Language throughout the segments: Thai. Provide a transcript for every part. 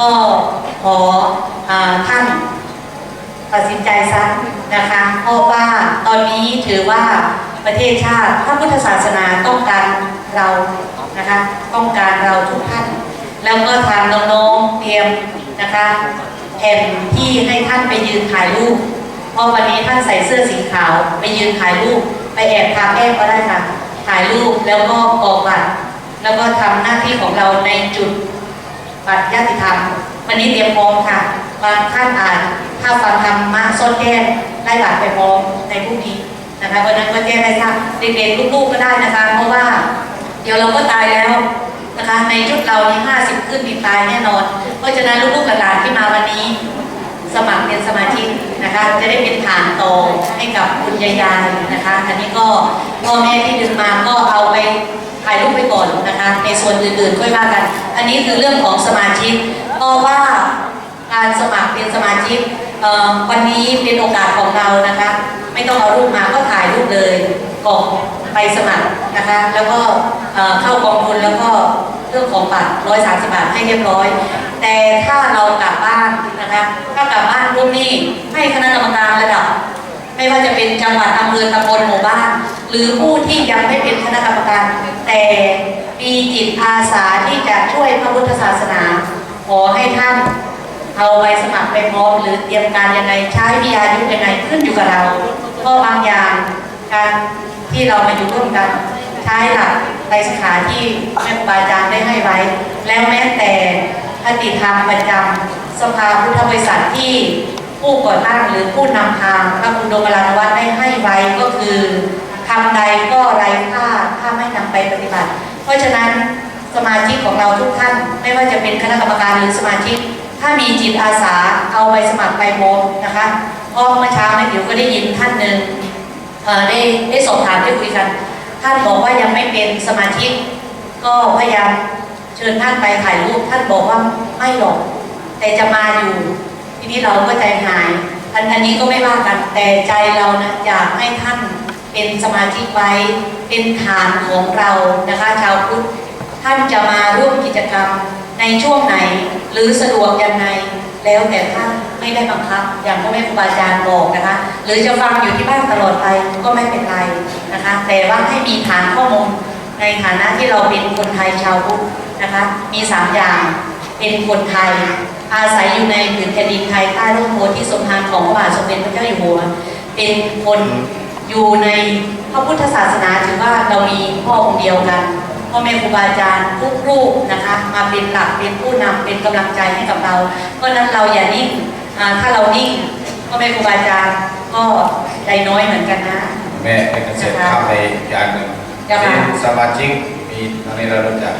ก็ขออท่านตัดสินใจซะนะคะเพราะว่าตอนนี้ถือว่าประเทศชาติพระพุทธศาสนาต้องการเรานะคะต้องการเราทุกท่าน แล้วก็ทางน้องๆเตรียมนะคะแผ่นที่ให้ท่านไปยืนถ่ายรูปเพราะวันนี้ท่านใส่เสื้อสีขาว ไปยืนถ่ายรูป ไปแอบทาแป้งก็ได้ค่ะถ่ายรูปแล้วก็กรอกบัตรแล้วก็ทำหน้าที่ของเราในจุด บัตรญาติธรรม วันนี้เตรียมพร้อมค่ะบางท่านอ่านถ้าฟังธรรมะส้นแก้ได้บัตรไปพร้อมในพรุ่งนี้นะคะวันนั้นก็แจ้ได้ทราบเด็กๆลูกๆก็ได้นะคะ เพราะว่า เดี๋ยวเราก็ตายแล้วนะคะในยุคเรานี่ห้าสิบขึ้นมีตายแน่นอน เพราะฉะนั้นลูกๆหลานที่มาวันนี้ สมัครเป็นสมาชิกนะคะ จะได้เป็นฐานโตอให้กับคุณยายายนะคะอันนี้ก็พ่อแม่ที่ดึงมาก็เอาไป ถ่ายรูปไปก่อนนะคะ ในส่วนอื่นๆค่อยว่ากัน อันนี้คือเรื่องของสมาชิกเพราะว่าการสมัครเป็นสมาชิกวันนี้เป็นโอกาสของเรานะคะ ไม่ต้องเอารูปมาก็ถ่ายรูปเลยกรอกไปสมัครนะคะ แล้วก็เข้ากองทุนแล้วก็เรื่องของบัตร130บาทให้เรียบร้อย แต่ถ้าเรากลับบ้านนะคะ ถ้ากลับบ้านพวกนี้ให้คณะกรรมการระดับ ไม่ว่าจะเป็นจังหวัดอำเภอตำบลหมู่บ้าน หรือผู้ที่ยังไม่เป็นคณะกรรมการ แต่มีจิตอาสาที่จะช่วยพระพุทธศาสนา ขอให้ท่านเอาใบสมัครไปพร้อมหรือเตรียมการยังไงใช้วิทยายุทธยังไงขึ้นอยู่กับเราเพราะบางอย่างการที่เรามาอยู่ร่วมกันใช้หลักไตรสิกขาที่แม่ครูบาอาจารย์ได้ให้ไว้ แล้วแม้แต่คติธรรมประจำสภาพุทธบริษัทที่ ผู้ก่อตั้งหรือผู้นำทางพระคุณโดมรานวัฒน์ได้ให้ไว้ก็คือทำใดก็ไร้ค่าถ้าไม่นำไปปฏิบัติ เพราะฉะนั้นสมาชิกของเราทุกท่าน ไม่ว่าจะเป็นคณะกรรมการหรือสมาชิก ถ้ามีจิตอาสาเอาใบสมัครไปโมนะคะพราะเมื่อเช้าแม่ผิวก็ได้ยินท่านหนึ่งได้ได้สอบถามได้คุยกัน ท่านบอกว่ายังไม่เป็นสมาชิก ก็พยายามเชิญท่านไปถ่ายรูปท่านบอกว่าไม่หรอก แต่จะมาอยู่ ทีนี้เราก็ใจหาย อันอันนี้ก็ไม่ว่ากัน แต่ใจเรานะอยากให้ท่านเป็นสมาชิกไว้ เป็นฐานของเรานะคะ ชาวพุทธ ท่านจะมาร่วมกิจกรรมในช่วงไหน หรือสะดวกยังไง แล้วแต่ท่านไม่ได้บังคับ อย่างพ่อแม่ครูบาอาจารย์บอกนะคะ หรือจะฟังอยู่ที่บ้านตลอดไปก็ไม่เป็นไรนะคะ แต่ว่าให้มีฐานข้อมูลในฐานะที่เราเป็นคนไทยชาวพุทธนะคะ มีสามอย่าง เป็นคนไทย อาศัยอยู่ในผืนแผ่นดินไทยใต้ร่มโพธิสมภารของพระบาทสมเด็จพระเจ้าอยู่หัว เป็นคนอยู่ในพระพุทธศาสนาถือว่าเรามีพ่อองค์เดียวกันพ่อแม่ครูบาอาจารย์ทุกรูปนะคะมาเป็นหลักเป็นผู้นำเป็นกำลังใจให้กับเรา เพราะฉะนั้นเราอย่านิ่งอ่าถ้าเรานิ่งพ่อแม่ครูบาอาจารย์ก็ใจน้อยเหมือนกันนะแม่เป็นเกษตรข้ามไปอย่างหนึ่งจ้ะค่ะที่สมาชิกมีตอนนี้เรารู้จัก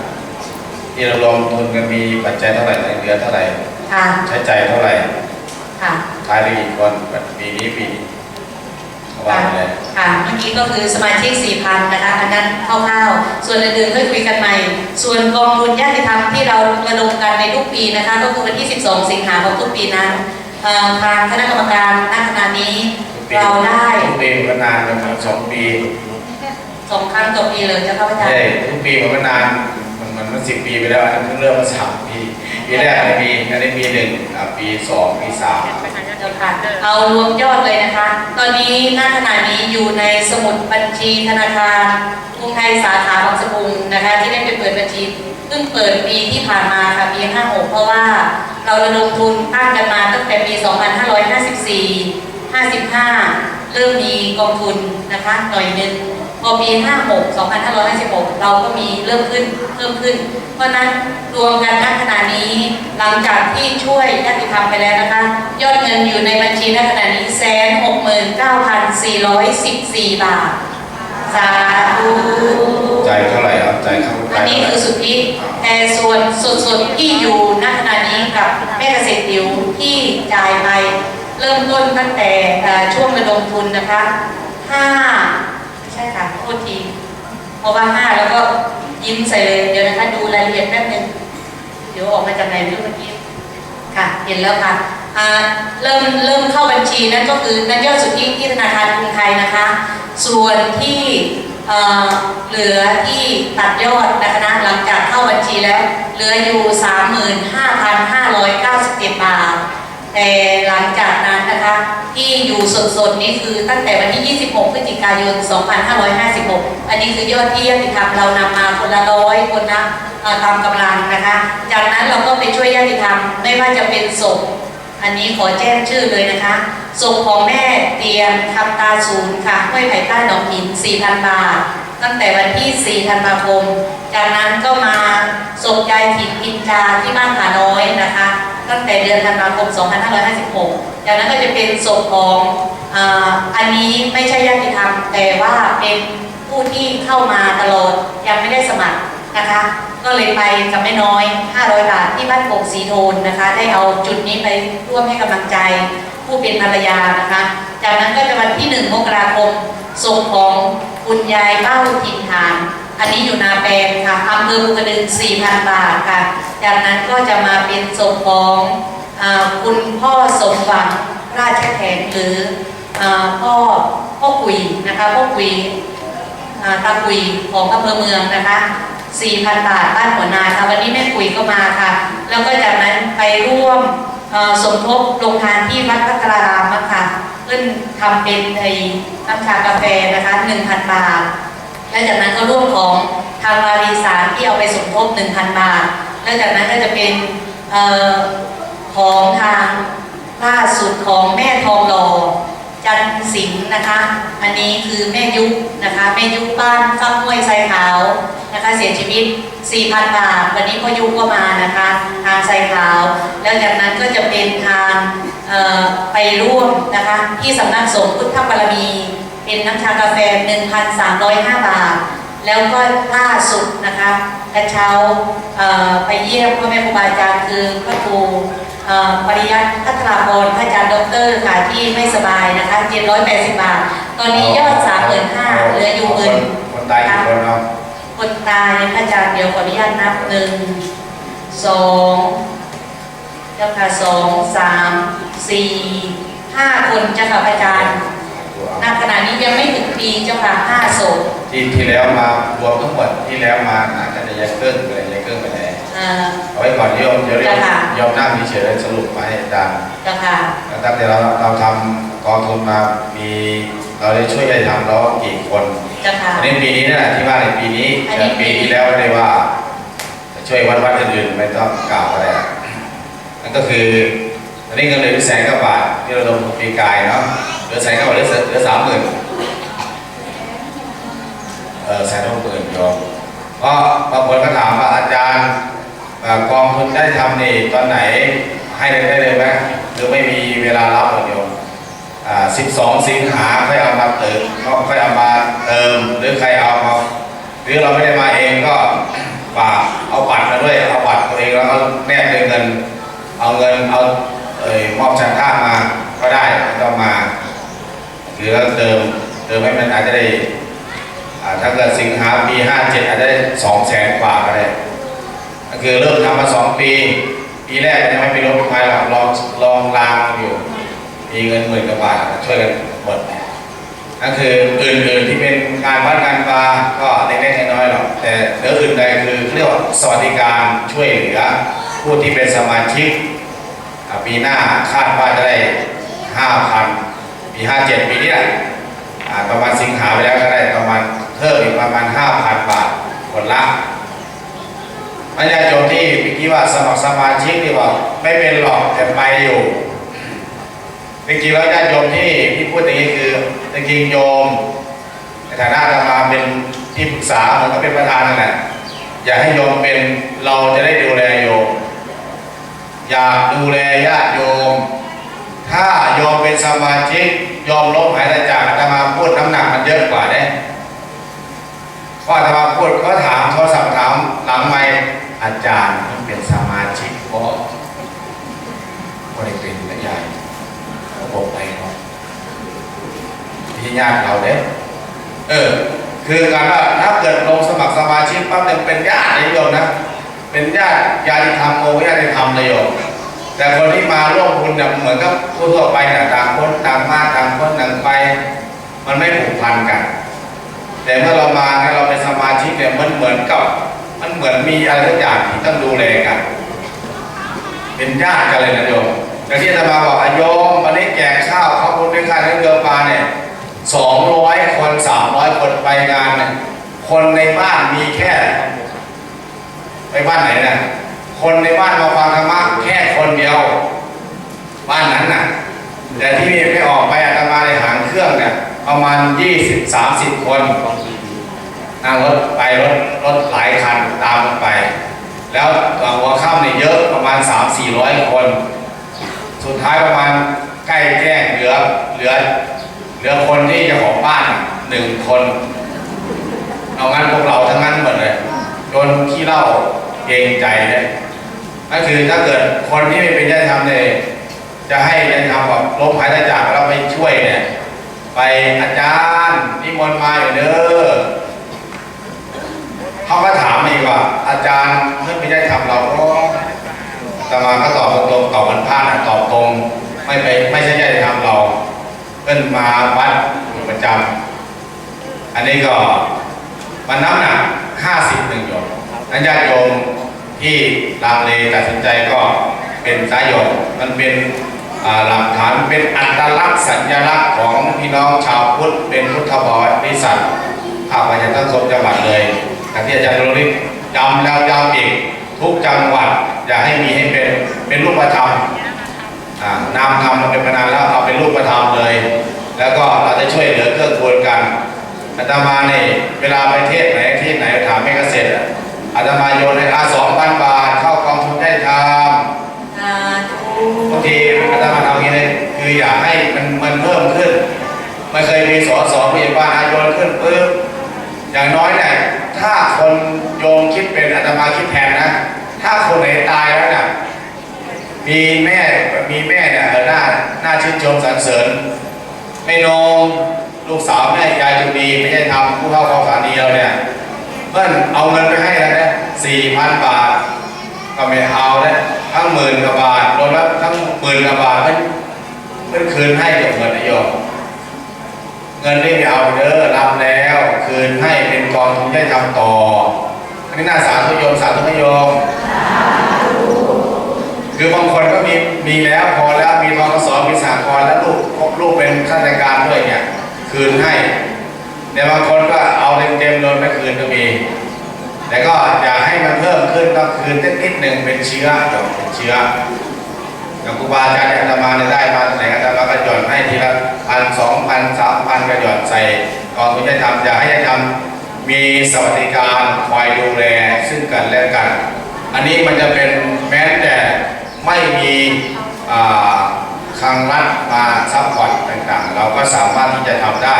ที่เราลงทุนกันมีปัจจัยเท่าไหร่เหลือเท่าไหร่ ค่ะ ใช้จ่ายเท่าไหร่ค่ะท้ายไปอีกคนปีนี้ปีนี้ว่าไปเลยค่ะ เมื่อกี้ก็คือสมาชิก 4,000 นะคะ อันนั้นคร่าวๆ ส่วนอื่นๆค่อยคุยกันใหม่ ส่วนกองทุนญาติธรรมที่เราระดมกันในทุกปีนะคะ ก็คือวันที่ 12 สิงหาคมทุกปีนั้นเอ่อทางคณะกรรมการณขณะนี้ทุกปีเราได้ทุกปีมันก็นานประมาณสองปีสองครั้งต่อปีเลยจะเข้าไปทใช่ทุกปีมันก็นานมันมันมันสิบปีไปแล้วอันนั้นเพิ่งเริ่มมาสามปี ปีแรกอันนี้ปีอันนี้ปีหนึ่งอะปีสองปีสามเดี๋ยวค่ะเอารวมยอดเลยนะคะ ตอนนี้ณขณะนี้อยู่ในสมุดบัญชีธนาคารกรุงไทยสาขาบางสะพุงนะคะ ที่ได้ไปเปิดบัญชีเพิ่งเปิดปีที่ผ่านมาค่ะปี 56 เพราะว่าเราระดมทุนตั้งกันมาตั้งแต่ปี 2554 55 เริ่มมีกองทุนนะคะหน่อยนึง พอปี 56 2556 เราก็มีเริ่มขึ้นเพิ่มขึ้น เพราะฉะนั้นรวมกันณขณะนี้ หลังจากที่ช่วยญาติธรรมไปแล้วนะคะ ยอดเงินอยู่ในบัญชีณขณะนี้แสนหกหมื่นเก้าพันสี่ร้อยสิบสี่บาท สาธุใจายเท่าไหร่ครับใจายเข้าไปอันนี้คือสุทธิแต่ส่วนส่วนๆที่อยู่ณขณะนี้กับแม่เกษตรดิวที่จ่ายไปเริ่มต้นตั้งแต่เอ่อช่วงระดมทุนนะคะห้า ไม่ใช่ค่ะโทษที เพราะว่าห้าแล้วก็ยิ้มใส่เลย เดี๋ยวนะคะดูรายละเอียดแป๊บนึง เดี๋ยวออกมาจากไหนไม่รู้เมื่อกี้ ค่ะ เห็นแล้วค่ะเริ่มเริ่มเข้าบัญชีนั่นก็คือนันยอดสุทธิที่ธนาคารกรุงไทยนะคะ ส่วนที่เอ่อเหลือที่ตัดยอดนะคะนะหลังจากเข้าบัญชีแล้ว เหลืออยู่ 35,597บาท แต่หลังจากนั้นนะคะที่อยู่สดๆนี่คือตั้งแต่วันที่ 26 พฤศจิกายน 2556 อันนี้คือยอดที่ญาติธรรมเรานำมาคนละร้อยคนนะตามกำลังนะคะ จากนั้นเราก็ไปช่วยญาติธรรมไม่ว่าจะเป็นศพอันนี้ขอแจ้งชื่อเลยนะคะศพของแม่เตียนคำตาศูนย์ค่ะห้วยไผ่ใต้หนองหิน 4,000 บาท ตั้งแต่วันที่ 4 ธันวาคม จากนั้นก็มาศพยายถิ่นอินจาที่บ้านผาน้อยนะคะ ตั้งแต่เดือนธันวาคม 2556 จากนั้นก็จะเป็นศพของอ่าอันนี้ไม่ใช่ญาติธรรม แต่ว่าเป็นผู้ที่เข้ามาตลอดยังไม่ได้สมัครนะคะ ก็เลยไปกับแม่น้อย 500 บาทที่บ้านโป่งสีโทนนะคะ ได้เอาจุดนี้ไปร่วมให้กำลังใจผู้เป็นภรรยานะคะ จากนั้นก็จะวันที่ 1 มกราคมส่งของคุณยายเป้าทินฐาน อันนี้อยู่นาแปลงค่ะอำเภอภูกระดึง4,000 บาทค่ะ จากนั้นก็จะมาเป็นส่งของอคุณพ่อสมหวังราชแขกหรืออพ่อพ่อกุยนะคะพ่อกุยตาคุยของอำเภอเมืองนะคะ 4,000 บาทบ้านหัวนาค่ะวันนี้แม่คุยก็มาค่ะ แล้วก็จากนั้นไปร่วมสมทบลงทานที่วัดพัทรารามค่ะเพื่อนทำเป็นไอ้น้ำชากาแฟนะคะ 1,000 บาท และจากนั้นก็ร่วมของทางวารีสารที่เอาไปสมทบ1,000 บาท แล้วจากนั้นก็จะเป็นออของทางล่าสุดของแม่ทองหล่อจันสิงห์นะคะ อันนี้คือแม่ยุคนะคะแม่ยุคบ้านฟักห้วยไซขาวนะคะเสียชีวิต 4,000 บาท วันนี้พ่อยุคก็มานะคะทางไซขาว แล้วจากนั้นก็จะเป็นทางไปร่วมนะคะที่สำนักสงฆ์พุทธบารมี เป็นน้ำชากาแฟ 1,305 บาท แล้วก็ล่าสุดนะคะกระเช้าไปเยี่ยมพ่อแม่ครูบาอาจารย์คือพระครูเอ่อปริยัติพัฒนาพรพระอาจารย์ดอกเตอรค่ะที่ไม่สบายนะคะ780 บาท ตอนนี้ยอด 35,000เหลืออยู่หมื่นคนตายกี่คนเนาะคนตายพระอาจารย์เดี๋ยวขออนุญาตนับหนึ่งสองเจ้าค่ะสองสามสี่ห้าคนเจ้าค่ะพระอาจารย์ ณขณะนี้ยังไม่ถึงปีเจ้าค่ะห้าศพที่ที่แล้วมารวมทั้งหมดที่แล้วมาอาจจะยังเกินไปยังเกินไปไหนเอ่อเอาไว้ก่อนโยมเดี๋ยวโยมค่ะโยมนั่งเฉยๆสรุปมาให้อาจารย์เจ้าค่ะแล้วตั้งแต่เราเราทำกองทุนมามีเราได้ช่วยได้ทำแล้วกี่คนเจ้าค่ะอันนี้ปีนี้นั่นแหละที่ว่าในปีนี้อันนี้แต่ปีที่แล้วไม่ได้ว่าจะช่วยวัดวัดอื่นๆไม่ต้องกล่าวอะไรอะนั่นก็คืออันนี้เงินเหลือแสนกว่าบาทที่เราลงทุนปีกายเนาะ เหลือแสนกว่าเหลือเหลือสามหมื่นเออแสนหกหมื่นโยมก็บางคนก็ถามว่าอาจารย์กองทุนได้ทำนี่ตอนไหนให้เลยได้เลยไหมหรือไม่มีเวลารับหรอโยมอ่า12สิงหาค่อยเอามาเติมก็ค่อยเอามาเติมหรือใครเอามาหรือเราไม่ได้มาเองก็ฝากเอาบัตรมาด้วยเอาบัตรตัวเองแล้วก็แนบด้วยเงิน เอาเงินเอาเอ่ยมอบชันท่ามาก็ได้ต้องมา หรือเราเติมเติมให้มันอาจจะได้ถ้าเกิดสิงหาปี57อาจจะได้2แสนกว่าก็ได้ก็คือเริ่มทำมา2ปี ปีแรกยังไม่มีรถไฟหรอกลองลองลางอยู่ มีเงินหมื่นกว่าบาทช่วยกันหมดนั่นคืออื่นๆที่เป็นการวัดการปลาก็เล็กๆน้อยๆหรอกแต่เหนืออื่นใดคือเรียกว่าสวัสดิการช่วยเหลือผู้ที่เป็นสมาชิกปีหน้าคาดว่าจะได้ห้าพัน ปีห้าเจ็ดปีเนี้ยอ่าประมาณสิงหาไปแล้วก็ได้ประมาณเพิ่มอีกประมาณห้าพันบาทคนละพระญาติโยมที่เมื่อกี้ว่าสมัครสมาชิกที่ว่าไม่เป็นหรอกแต่ไปอยู่จริงๆแล้วญาติโยมที่ที่พูดอย่างนี้คือจริงๆโยมในฐานะอาตมาเป็นที่ปรึกษาเหมือนกับเป็นประธานนั่นแหละอยากให้โยมเป็นเราจะได้ดูแลโยม อยากดูแลญาติโยม ถ้าโยมเป็นสมาชิกโยมลบหายใจจากอาตมาพูดน้ำหนักมันเยอะกว่าเนี่ยเพราะอาตมาพูดก็ถามโทรศัพท์ถามหลังไม่อาจารย์มันเป็นสมาชิกเพราะก็ได้เป็นนะยายระบบไปเนาะที่ญาติเราเด้เออ คือการว่าถ้าเกิดลงสมัครสมาชิกปั๊บเนี่ยเป็นญาตินะโยมนะ เป็นญาติญาติธรรมโมญาติธรรมนะโยม แต่คนที่มาร่วมบุญเนี่ยเหมือนกับทั่วไปนี่ยต่างคนต่างมาต่างคนต่างไป มันไม่ผูกพันกัน แต่เมื่อเรามาเราเป็นสมาชิกเนี่ยมันเหมือนกับ มันเหมือนมีอะไรสักอย่างที่ต้องดูแลกัน เป็นญาติกันเลยนะโยมอย่ที่อาตมาบอกอโยมวันนี้แจกข้าวข้าวบุญด้วยค่าน้ำเกลือปลาเนี่ยสองร้อยคนสามร้อยคนไปงานเนี่ยคนในบ้านมีแค่ ไปบ้านไหนนะ คนในบ้านมาฟังธรรมะแค่คนเดียว บ้านนั้นน่ะ แต่ที่นี่ไม่ออกไปอาตมาในหางเครื่องเนี่ยประมาณยี่สิบสามสิบคนนั่งรถไปรถรถหลายคันตามกันไป แล้วหัวค่ำเนี่ยเยอะประมาณสามสี่ร้อยคน สุดท้ายประมาณใกล้แจ้งเหลือเหลือเหลือคนที่จะของบ้านหนึ่งคน เอางั้นพวกเราทั้งนั้นหมดเลยโดนขี้เหล้า เกรงใจเนี่ยนั่นคือถ้าเกิดคนที่ไม่เป็นญาติธรรมเนี่ยจะให้ญาติธรรมแบบล้มหายใจจากแล้วไปช่วยเนี่ยไปอาจารย์นิมนต์มาอยู่เด้อเขาก็ถามอีกว่า อาจารย์เพื่อนไม่ได้ทำเราก็ตมาก็ตอบตรงตอบมันพลาดตอบตรง ไม่ไปไม่ใช่ญาติธรรมเราเพื่อนมาวัดอยู่ประจำอันนี้ก็มันน้ำหนัก50หนึ่งโยม นั้นญาติโยมที่ลังเลตัดสินใจก็เป็นสายโยมมันเป็นหลักฐานเป็นอัตลักษณ์สัญลักษณ์ของพี่น้องชาวพุทธเป็นพุทธบริษัทภาคประชาสังคมจังหวัดเลยอย่างที่อาจารย์โรลิศจำแล้วย้ำอีกทุกจังหวัดอย่าให้มีให้เป็นเป็นรูปธรรมอ่านามธรรมมาเป็นมานานแล้วเอาเป็นรูปธรรมเลย แล้วก็เราจะช่วยเหลือเกื้อกูลกันอาตมาเนี่ยเวลาไปเทศไหนที่ไหนถามไม่เกษตร อะอาตมาโยนให้อาสองพันบาท เข้ากองทุนได้ทสาธุำบางทีอาตมาทำอย่างนี้เลยคืออยากให้มันมันเพิ่มขึ้นไม่เคยมีสอสอผู้ใหญ่บ้านอาโยนขึ้นปุ๊บอย่างน้อยเนี่ยถ้าคนโยมคิดเป็นอาตมาคิดแทนนะ ถ้าคนไหนตายแล้วเนี่ย มีแม่มีแม่เนี่ยเออหน้าหน้าชื่นชมสรรเสริญไม่นงลูกสาวแม่ยายจุดีไม่ใช่ทำผู้เข้าความฝันดีเราเนี่ยเพื่อนเอาเงินไปให้แล้วนะ สี่พันบาท ก็ไม่เอาแล้วทั้งหมื่นกว่าบาทรวมแล้วทั้งหมื่นกว่าบาทเพื่นเพื่นคืนให้กือบเงินนายโยมเงินนี่ไม่เอาเด้อรับแล้ว คืนให้เป็นกองทุนได้ทำต่ออันนี้น่าสาธุโยมสาธุโยมคือบางคนก็มีมีแล้วพอแล้วมีทกสมีสากลแล้วลูกลูกเป็นข้าราชการด้วยเนี่ยคืนให้แต่บางคนก็เอาเต็มเต็มๆโดนไม่คืนก็มี แต่ก็อยากให้มันเพิ่มขึ้นต้อคืนนิดนิดหนึ่งเป็นเชื้อเดี๋ยวเป็นเชื้อกับครูบาอาจารย์อาตมาได้มาไหนอาตมาก็หย่อนให้ทีละพันสองพันสามพันก็หย่อนใส่กองทุนยธรรมอยากให้ยธรรมมีสวัสดิการคอยดูแลซึ่งกันและกัน อันนี้มันจะเป็นแม้แต่ไม่มีอ่าคลังรัฐมาซัพพอร์ตต่างๆ เราก็สามารถที่จะทำได้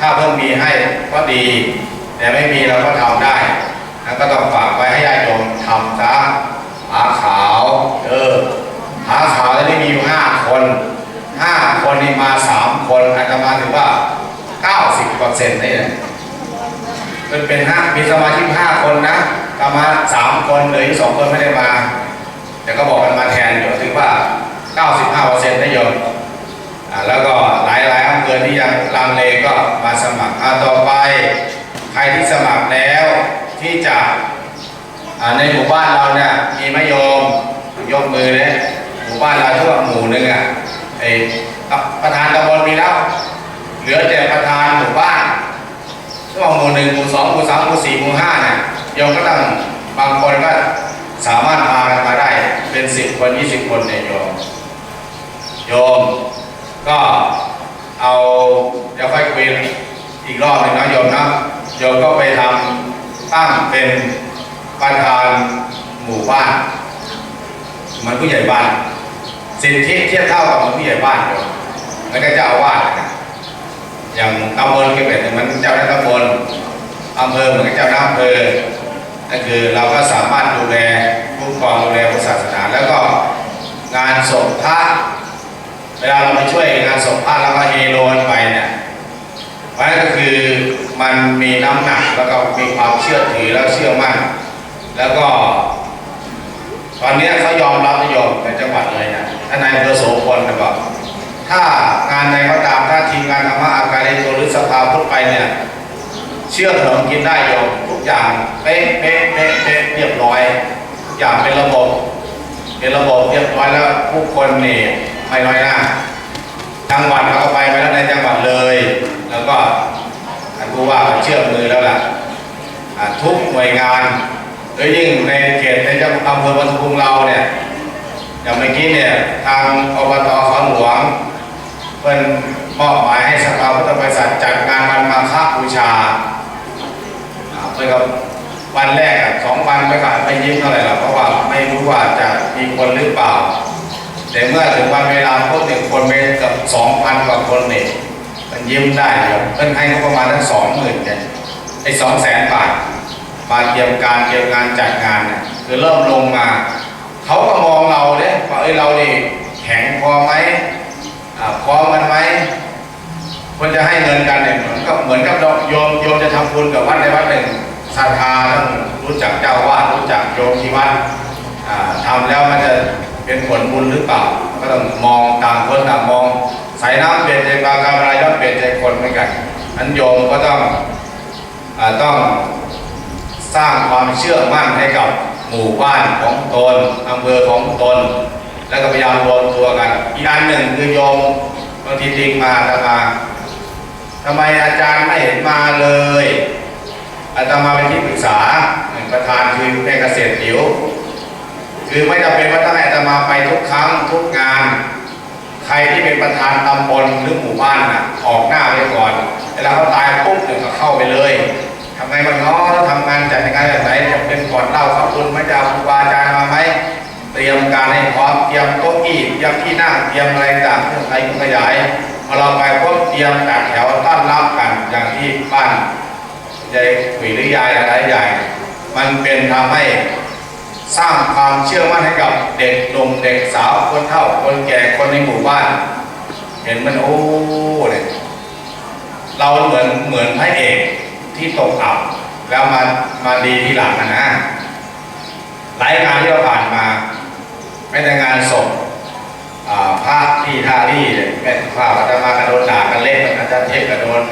ถ้าเพิ่มมีให้ก็ดี แต่ไม่มีเราก็ทำได้ แล้วก็ต้องฝากไว้ให้ญาติโยมทำซะหาขาว เออหาขาวแล้วนี่มีอยู่ห้าคนห้าคนนี่มาสามคนอาจจะมาถือว่าเก้าสิบเปอร์เซ็นต์นี่แหละมันเป็นห้ามีสมาชิกห้าคนนะกรรมาสามคนเหลยสองคนไม่ได้มา แต่ก็บอกกันมาแทนอยู่ถือว่า 95เปอร์เซ็นต์ได้โยมอ่าแล้วก็หลายหลายอำเภอที่ยังลังเลก็มาสมัครอ่าต่อไป ใครที่สมัครแล้วที่จะอ่า ในหมู่บ้านเราเนี่ยมีไมะโยมยกมือเลยหมู่บ้านเราทั่วหมู่หนึ่งอะไอประธานตำบลมีแล้ว เหลือแต่ประธานหมู่บ้านช่วหมู่หนึ่งหมู่สองหมู่สามหมู่สี่หมู่ห้าเนี่ยโยมก็ต้องบางคนก็สามารถมากันมาได้เป็นสิบคนยี่สิบคนเนี่ยโยมโยมก็เอาเดี๋ยวค่อยคุยอีกรอบหนึ่งนะโยมนะโยมก็ไปทำตั้งเป็น ประธานหมู่บ้านเหมันผู้ใหญ่บ้าน สิทธิเทียบเท่ากับเหมันผู้ใหญ่บ้านโยมแล้วก็เจ้าอาวาสอย่างตำบลก็เป็นเหมือนเจ้าหน้าตำบลอำเภอเหมือนกับเจ้าหน้าอำเภอนั่นคือเราก็สามารถดูแลคุ้มครองดูแลพุทธศาสนา แล้วก็งานศพพระเวลาเราไปช่วยงานศพพระแล้วก็เฮโลนไปเนี่ยเพราะนั่นก็คือมันมีน้ำหนักแล้วก็มีความเชื่อถือแล้วเชื่อมั่น แล้วก็ ตอนนี้เขายอมรับนิยมในจังหวัดเลยนะท่านนายอำเภอโสพลนะบอกถ้างานใดก็ตามถ้าทีมงานธรรมะอาการิโกหรือสภาพุทธไปเนี่ย เชื่อขนมกินได้โยมทุกอย่างเป๊ะเป๊ะเป๊ะเป๊ะเรียบร้อย อย่างเป็นระบบ เป็นระบบเรียบร้อยแล้วผู้คนนี่ไม่น้อยหน้าจังหวัดเราก็ไปไปแล้วในจังหวัดเลย แล้วก็ท่านผู้ว่าเชื่อมือแล้วล่ะทุกหน่วยงาน โดยยิ่งในเขตในจังหวัดอำเภอปทุมเราเนี่ยอย่างเมื่อกี้เนี่ยทางอบตขอนหลวงเป็นมอบหมายให้สภาพุทธบริษัทจัดงานวันมาฆบูชาเพื่อกับวันแรกสองวันไปก่อนไม่ยิ้มเท่าไหร่หรอกเพราะว่าไม่รู้ว่าจะมีคนหรือเปล่า แต่เมื่อถึงวันเวลาพวกหนึ่งคนไปเกับสองพันกว่าคนเนี่ยมันยิ้มได้ครับเพิ่นให้งบประมาณทั้งสองหมื่นเนี่ยไอ้สองแสนบาท มาเตรียมการเตรียมงานจัดงานเนี่ยคือเริ่มลงมา เขาก็มองเราเนี่ยว่าเอ้ยเราเนี่แข็งพอไหมพร้อมกันไหมคนจะให้เงินกันเนี่ยเหมือนกับเหมือนกับโยมโยมจะทำบุญกับวัดในวัดหนึ่งศรัทธาต้องรู้จักเจ้าวาดรู้จักโยมที่วัดอ่าทำแล้วมันจะเป็นผลบุญหรือเปล่า ก็ต้องมองต่างคนต่างมองสายน้ำเปลี่ยนใจปลากรรายย่อมเปลี่ยนใจคนเหมือนกันนั้นโยมก็ต้องอต้อง สร้างความเชื่อมั่นให้กับหมู่บ้านของตนอำเภอของตน แล้วก็พยายามรวมตัวกัน อีกอันหนึ่งคือโยมบางทีจริงมาตมาทำไมอาจารย์ไม่เห็นมาเลยอาตมาเป็นที่ปรึกษาประธานคือแม่เกษตรผิว คือไม่จำเป็นว่าต้องให้อาตมาไปทุกครั้งทุกงาน ใครที่เป็นประธานตำบลหรือหมู่บ้านน่ะออกหน้าไปก่อนเวลาเขาตายปุ๊บเนี่ยก็เข้าไปเลยำไงมันง้อทำงานจัดงานแบบไหนจะเป็นก่อนเล่าขอบคุณไม่จะเอาครูบาอาจารย์มาไหมเตรียมการให้พร้อมเตรียมโต๊ะอี้เตรียมที่นั่งเตรียมอะไรต่างเครื่องใช้เครื่องขยายพอเราไปปุ๊บเตรียมจัดแถวต้อนรับกันอย่างที่บ้านยายขุยหรือยายอะไรใหญ่ มันเป็นทำให้สร้างความเชื่อมั่นให้กับเด็กหนุ่มเด็กสาวคนเฒ่าคนแก่คนในหมู่บ้าน เห็นมันโอ้เลยเราเหมือนเหมือนพระเอก ที่ตกอับแล้วมามาดีทีหลังอะนะหลายงานที่เราผ่านมา ไม่แต่งานศพอ่าพระที่ทาที่เนี่ยแม่พระอาตมากระโดนด่ากันเล่นอาจารย์เทพกระโดน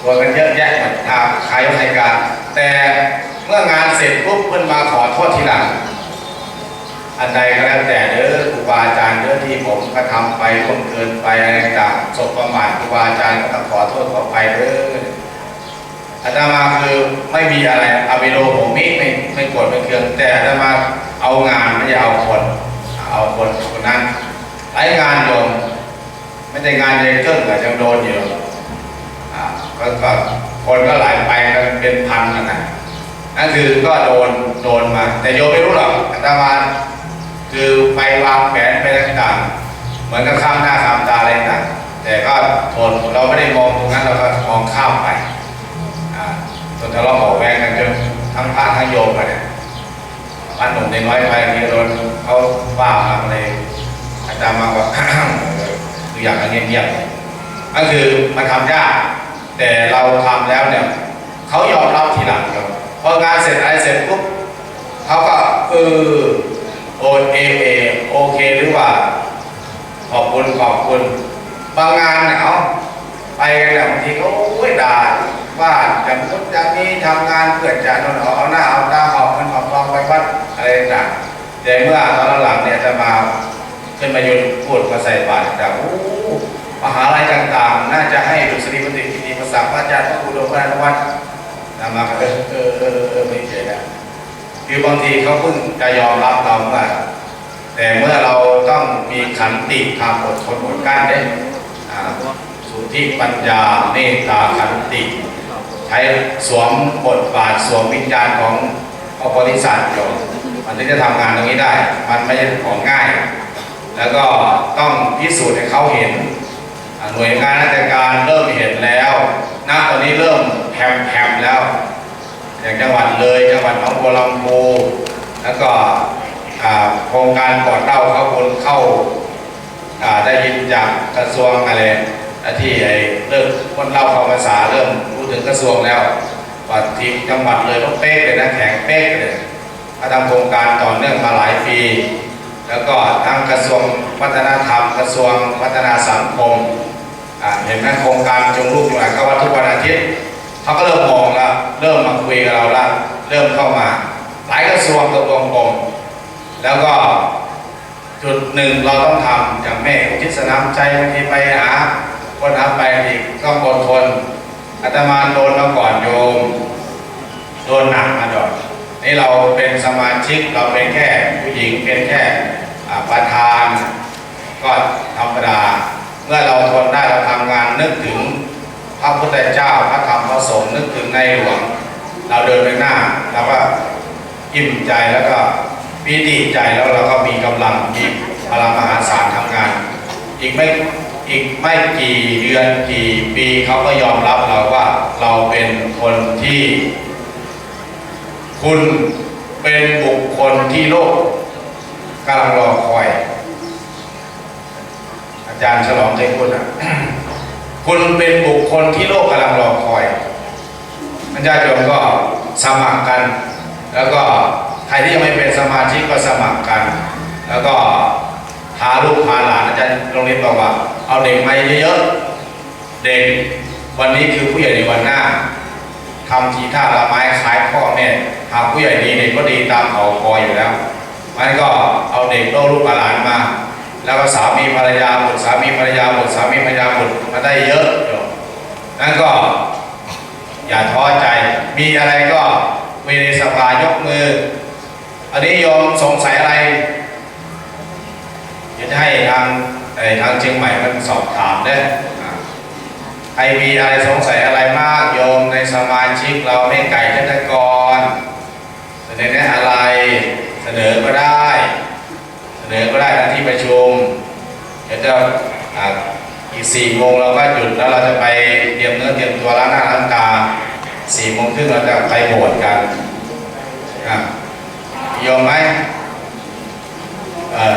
โดนกันเยอะแยะหมดทางใครใครกันแต่เมื่องานเสร็จปุ๊บเพิ่นมาขอโทษทีหลัง อันใดก็แล้วแต่เด้อครูบาอาจารย์เด้อที่ผมกระทำไปล่วงเกินไปอะไรต่างๆสบประมาทครูบาอาจารย์ก็ต้องขอโทษขอไปเด้อ อาตมาคือไม่มีอะไรอภิโลโหมิไม่ไม่โกรธไม่เคือง แต่อาตมาเอางานไม่ใช่เอาคน เอาคนคนนั้นไอ้งานโยมไม่ใช่งานเยเกิ้งก็ยังโดนอยู่อ่าก็ก็คนก็หลายไปกันเป็นพันนะนะนั่นคือก็โดนโดนมา แต่โยมไม่รู้หรอกอาตมาคือไปวางแผนไปต่างๆเหมือนกับข้ามหน้าข้ามตาอะไรต่างแต่ก็ทนเราไม่ได้มองตรงนั้นเราก็มองข้ามไป ทะเลาะเบาแวงกันจนทั้งพระทั้งโยมกันเนี่ยพันหนุ่มในน้อยไปทีโดนเขาว่ามาเลยอาจารย์มาว่าคืออยากจะเงียบๆนั่นคือมันทำยาก แต่เราทำแล้วเนี่ยเขายอมรับทีหลังครับพองานเสร็จอะไรเสร็จปุ๊บเขาก็เออโอเอเอโอเคหรือว่า ขอบคุณขอบคุณบางงานเนี่ยเอาไปกันเนี่ยบางทีเขาด่า ว่าอย่างนู้นอย่างนี้ทำงานเพื่อจะนอนเอาหน้าเอาตาหอบเงินหอบทองไปวัดอะไรต่างแต่เมื่อตอนหลังเนี่ยจะมาขึ้นมายุนพูดมาใส่บาตรแต่โอ้มหาลัยต่างๆ น่าจะให้ดุษฎีบัณฑิตกิติภาษาพระอาจารย์พระครูดมพระนวัฒน์นำมาเออเออเออเออไม่เฉยนะคือบางทีเขาเพิ่งจะยอมรับเราว่าแต่เมื่อเราต้องมีขันติความอดทนอดกั้นได้อ่าสุทธิปัญญาเมตตาขันติ ใช้สวมบทบาทสวมวิญญาณของพระโพธิสัตว์อยู่มันถึงจะทำงานตรงนี้ได้ มันไม่ใช่ของง่าย แล้วก็ต้องพิสูจน์ให้เขาเห็น หน่วยงานราชการเริ่มเห็นแล้วณตอนนี้เริ่มแผ่แผ่แล้ว อย่างจังหวัดเลยจังหวัดหนองบัวลำพูแล้วก็โครงการปลอดเหล้าเข้าคนเข้าได้ยินจากกระทรวงอะไร ที่ไอ้เริ่มคนเล้าเข้าภาษาเริ่มพูดถึงกระทรวงแล้วว่าทีมจังหวัดเลยต้องเป๊กเลยนะแข็งเป๊กเลยเขาทำโครงการต่อเนื่องมาหลายปี แล้วก็ทั้งกระทรวงวัฒนธรรม กระทรวงพัฒนาสังคมเห็นไหมโครงการจงรูปจงหลานก็ว่าทุกวันอาทิตย์เขาก็เริ่มมองล้วเริ่มมาคุยกับเราล้วเริ่มเข้ามา หลายกระทรวงตัวตรวงกรมแล้วก็จุดหนึ่งเราต้องทำอย่างแม่อุทิศน้ำใจบางทีไปหา คนหาไปอีกก็องอดทนอาตมาโดนมาก่อนโยม โดนหนักมาดอกนี่เราเป็นสมาชิกเราเป็นแค่ผู้หญิงเป็นแค่ประธาน ก็ธรรมดา เมื่อเราทนได้เราทำงานนึกถึงพระพุทธเจ้าพระธรรมพระสงฆ์นึกถึงในหลวง เราเดินไปหน้าเราก็อิ่มใจแล้วก็ปีติใจแล้วเราก็มีกำลังมีพลังมหาศาลทำงาน อีกไม่ อีกไม่กี่เดือนกี่ปีเขาก็ยอมรับเราว่าเราเป็นคนที่ คุณเป็นบุคคลที่โลกกำลังรอคอย อาจารย์ฉลองใจคุณอะคุณเป็นบุคคลที่โลกกำลังรอคอยอาจารย์โยมก็สมัครกัน แล้วก็ใครที่ยังไม่เป็นสมาชิกก็สมัครกัน แล้วก็ พาลูกพาหลานอาจารย์โรงเรียนบอกว่า เอาเด็กมาเยอะๆเด็กวันนี้คือผู้ใหญ่ในวันหน้าทำทีท่าละไม้คล้ายพ่อแม่หากผู้ใหญ่ดีเด็กก็ดีตามเขาคอยอยู่แล้วมันก็เอาเด็กโตลูกหลานมา แล้วก็สามีภรรยาบุตรสามีภรรยาบุตรสามีภรรยาบุตรมาได้เยอะโยมนั่นก็อย่าท้อใจมีอะไรก็มีในสภายกมือ อันนี้โยมสงสัยอะไร เดี๋ยวจะให้ทางเอ่อทางเชียงใหม่มันสอบถามเด้ออ่าใครมีอะไรสงสัยอะไรมากโยมในสมาชิกเราไม่ไก่เทศกรเสนอแนะอะไรเสนอก็ได้ เสนอก็ได้นที่ประชุมเดี๋ยวจะอีกสี่โมงเราก็หยุดแล้วเราจะไปเตรียมเนื้อเตรียมตัวล้างหน้าล้างตาสี่โมงครึ่งเราจะไปโบสถ์กันอะโยมไหม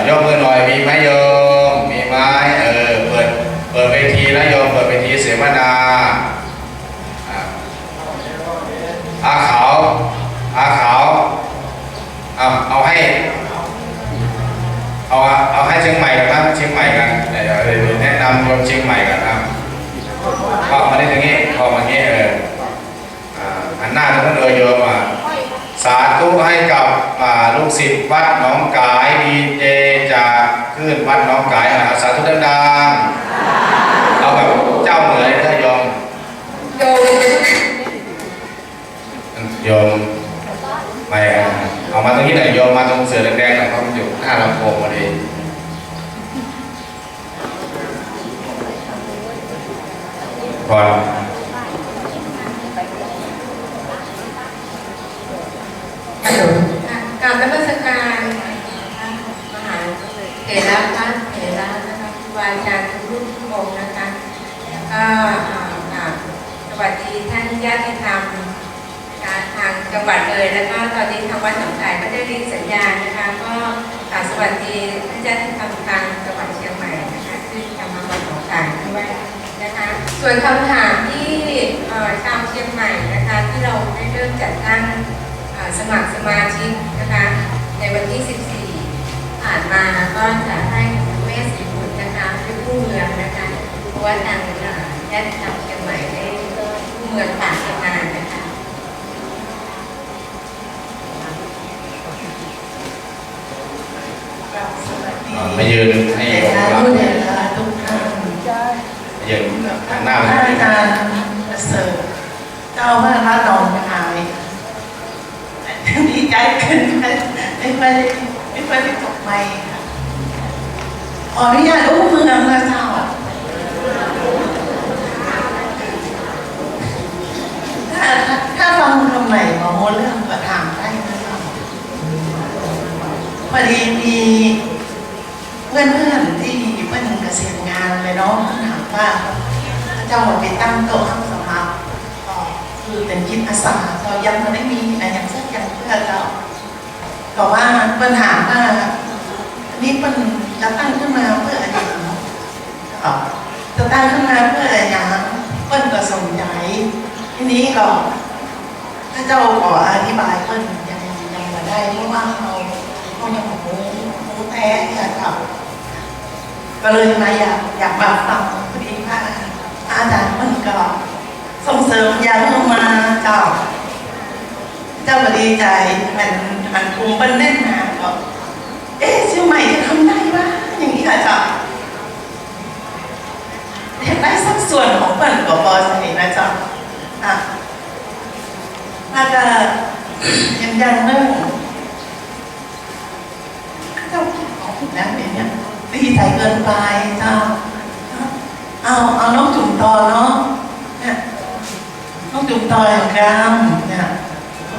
ยกมือหน่อยมีไหมโยมมีไหมเออเปิดเปิดเวทีนะโยมเปิดเวทีเสวนาอาขาวอาขาวเอาเอาให้เอาเอาให้เชียงใหม่กันนะเชียงใหม่กันเดี๋ยวเดี๋ยแนะนำโยมเชียงใหม่กันนะก็มาได้ตรงนี้พอมาอย่างนี้เอออ่าหันหน้าทางนั้นเลยโยมอะ สาธุให้กับลูกศิษย์วัดหนองกายดีเจจากขึ้นวัดหนองกายอะสาธุดังๆเอาแบบเจ้าเหนือยนะโยมยมโยมไม่เอามาตรงนี้หน่อยโยมมาตรงเสือแดงๆหน่อยเพรามันอยู่หน้าลำโพงพอดีก่อน ฮัลโหล กราบนมัสการมหาเถระพระเถระนะคะครูบาอาจารย์ทุกรูปทุกองค์นะคะแล้วก็อ่ากราบสวัสดีท่านญาติธรรมนะคะทางจังหวัดเลยแล้วก็ตอนนี้ทางวัดหนองไผ่ก็ได้รีสัญญาณนะคะ ก็กราบสวัสดีท่านญาติธรรมทางจังหวัดเชียงใหม่นะคะซึ่งทำมาวัดหนองไผ่ด้วยนะคะ ส่ วนคำถามที่เอ่อชาวเชียงใหม่นะคะที่เราได้เริ่มจัดตั้งสมัครสมาชิกนะคะในวันที่ 14 ผ่านมาก็จะให้คุณแม่สีบุตรนะคะเป็นผู้เมืองนะคะเพราะว่าทางญาติธรรมเชียงใหม่ได้ผู้เมืองผ่านกันมานะคะมายืน หันหน้าพมาระอาจารย์ประเสริฐเจ้าพระรัตน์หนองคายดีใจขึ้นไม่ค่อยได้ไม่ค่อยได้ตกไม่ขออนุญาตอู้เมืองนะเจ้าถ้าถ้าฟังคำใหม่มอโมเรื่องประถามได้นะเจ้าพอดีมีเพื่อนเพื่อนที่เพื่อนเกษียณงานเลยเนาะถามว่า เจ้าไปตั้งโต๊ะสมัครก็คือเป็นจิตอาสาเรายังไม่ได้มีอะไรอย่างสักอย่างเพื่อเราก็ว่าเพื่อนถาว่าอันนี้เพื่อนจะตั้งขึ้นมาเพื่ออะไรเนาะจะตั้งขึ้นมาเพื่ออะไรอย่างเพื่อนก็สนใจทีนี้ก็ถ้าเจ้าขออธิบายเพื่อนยังยังม่ได้เพราะว่าเราเขายังโม้โม้แท้เนี่ยครับก็เลยมาอยากอยากมาฟังพอดีพระพระ อาจารย์มันก็สส่งเสริมยาเมื่อมาเจ้า เจ้าก็ดีใจมันมันคุมเป็นแน่นหนาก็เอ๊ะเชียงใหม่จะทำได้วะอย่างนี้ค่ะเจ้าอยากได้สักส่วนของเปิ่นกับบอสนี่นะเจ้าอะน่าจะยังยังเนื่องเจ้าของนะเนี่ยดีใจเกินไปเจ้าเอาเอาน้องจุ่ม ตออย่งกรามเนี่ย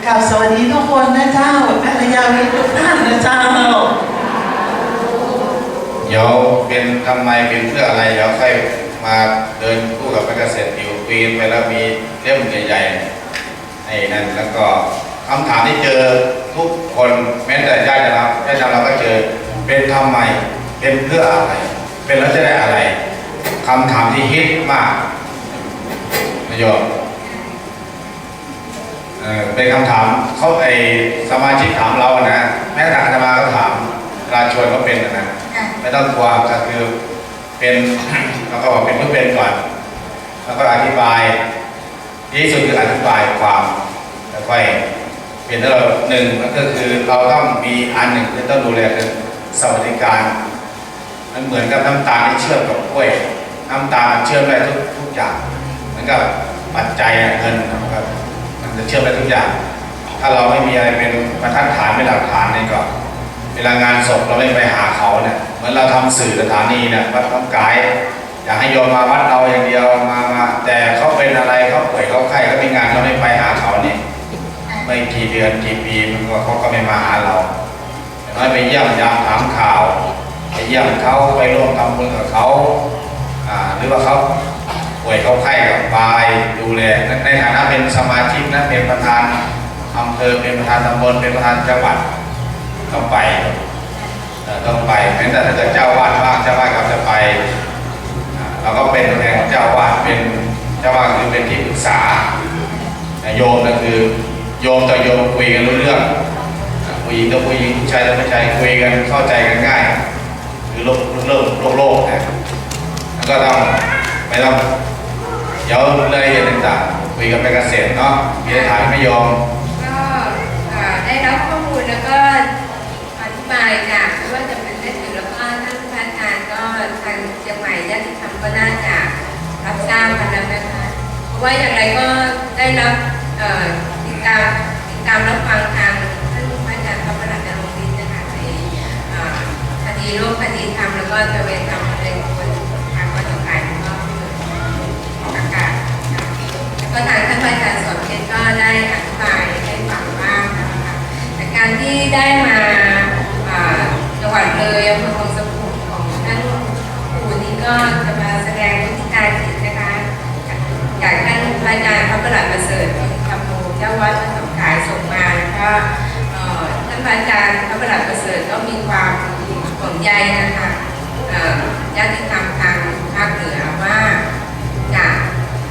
กล่าวสวัสดีทุกคนนะเจ้าภรรยาวิทุกท่านนะเจ้า เดี๋ยวเป็นทำไมเป็นเพื่ออะไรเดี๋ยวค่อยมาเดินคู่กับนักเกษตรอยู่ปีนไปแล้วมีเล่มใหญ่ๆไอ้นั่นแล้วก็คำถามที่เจอทุกคนแม้แต่ญาติเราญาติเราก็เจอเป็นทำไมเป็นเพื่ออะไร เป็นแล้วจะได้อะไรคำถามที่ฮิตมากนายโยมเอ่อ เป็นคำถามเขาไอสมาชิกถามเราอะนะแม้แต่อาตมาก็ถามเวลาชวนเขาเป็นอะนะค่ะไม่ต้องกลัวก็คือเป็นแล้วก็บอกเป็นเพื่อเป็นก่อนแล้วก็อธิบายดีที่สุดคืออธิบายความแล้วค่อยเป็นแล้วเราหนึ่งก็คือเราต้องมีอันหนึ่งที่ต้องดูแลคือสวัสดิการมันเหมือนกับน้ำตาลที่เชื่อมกับกล้วย น้ำตาลมันเชื่อมได้ทุกทุกอย่างเหมือนกับปัจจัยอะเงินนะครับมัน จะเชื่อมได้ทุกอย่าง ถ้าเราไม่มีอะไรเป็นบรรทัดฐานเป็นหลักฐานนี่ก็ เวลางานศพเราไม่ไปหาเขาเนี่ยเหมือนเราทำสื่อสถานีเนี่ยวัดน้ำกายอยากให้โยมมาวัดเราอย่างเดียวมามาแต่เขาเป็นอะไรเขาป่วยเขาไข้เขามีงานเราไม่ไปหาเขาเนี่ยไม่กี่เดือนกี่ปีมันก็เขาก็ไม่มาหาเราอย่างน้อยไปเยี่ยมยามถามข่าวไปเยี่ยมเขาไปร่วมทำบุญกับเขาหรือว่าเขา ป่วยเขาไข้กับไปดูแลในในฐานะเป็นสมาชิกนะเป็นประธานอำเภอเป็นประธานตำบลเป็นประธานจังหวัดต้องไปต้องไปแม้แต่ถ้าเกิดเจ้าวาดบ้างเจ้าวาดก็จะไปเราก็เป็นตัวแทนของเจ้าวาดเป็นเจ้าวาดคือเป็นที่ปรึกษาโยมก็คือโยมต่อโยมคุยกันรู้เรื่องผู้หญิงกับผู้หญิงผู้ชายกับผู้ชายคุยกันเข้าใจกันง่ายคือโลกโลกโลกโลกนะแล้วก็ต้องไม่ต้อง ดี๋ยวรายละเอียดต่างๆคุยกันไปเกษตรเนาะมีอะไรถามไม่โยมก็อ่าได้รับข้อมูลแล้วก็อธิบายจากไม่ว่าจะเป็นเรื่องอื่นแล้วก็ท่านพระอาจารก็ทางเชียงใหม่ญาติธรรมก็น่าจะรับทราบกันแล้วนะคะเพราะว่าอย่างไรก็ได้รับเอ่อติดตามติดตามรับฟังทางท่านพระอาจารย์พระประหลัดนรงค์วิทย์นะคะในอ่าคดีโลกคดีธรรมแล้วก็ตระเวนธรรม แล้วก็ทางท่านอาจารย์สอนเพชรก็ได้อธิบายให้ฟังบ้างนะคะแต่การที่ได้มาจังหวัดเลยอำเภอคลองสมุทรของท่านปู่นี้ก็จะมาแสดงวิธีการจิตนะคะจากท่านพระอาจารย์พระประหลัดประเสริฐธรรมโมเจ้าวัดพระสงขายส่งมาแล้วก็ท่านพระอาจารย์พระประหลัดประเสริฐก็มีความห่วงใยนะคะอ่อญาติธรรม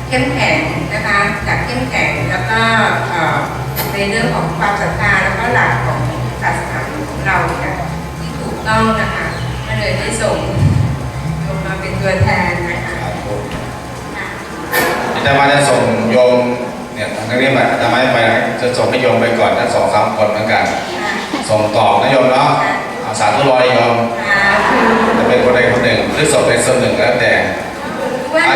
เข้มแข็งนะคะจากเข้มแข็งแล้วก็เอ่อในเรื่องของความศรัทธาแล้วก็หลักของศาสนาของเราเนี่ยที่ถูกต้องนะคะก็เลยได้ส่งโยมมาเป็นตัวแทนนะคะค่ะอาจารย์มาจะส่งโยมเนี่ยทางนี้มาอาจารย์มาไปจะส่งให้โยมไปก่อนทั้งสองสามคนเหมือนกัน ส่งต่อนะโยมเนาะเอาสาธุรอยโยมค่ะจะเป็นคนใดคนหนึ่งหรือส่งเป็นส่วนหนึ่งแล้วแต่ว่าใน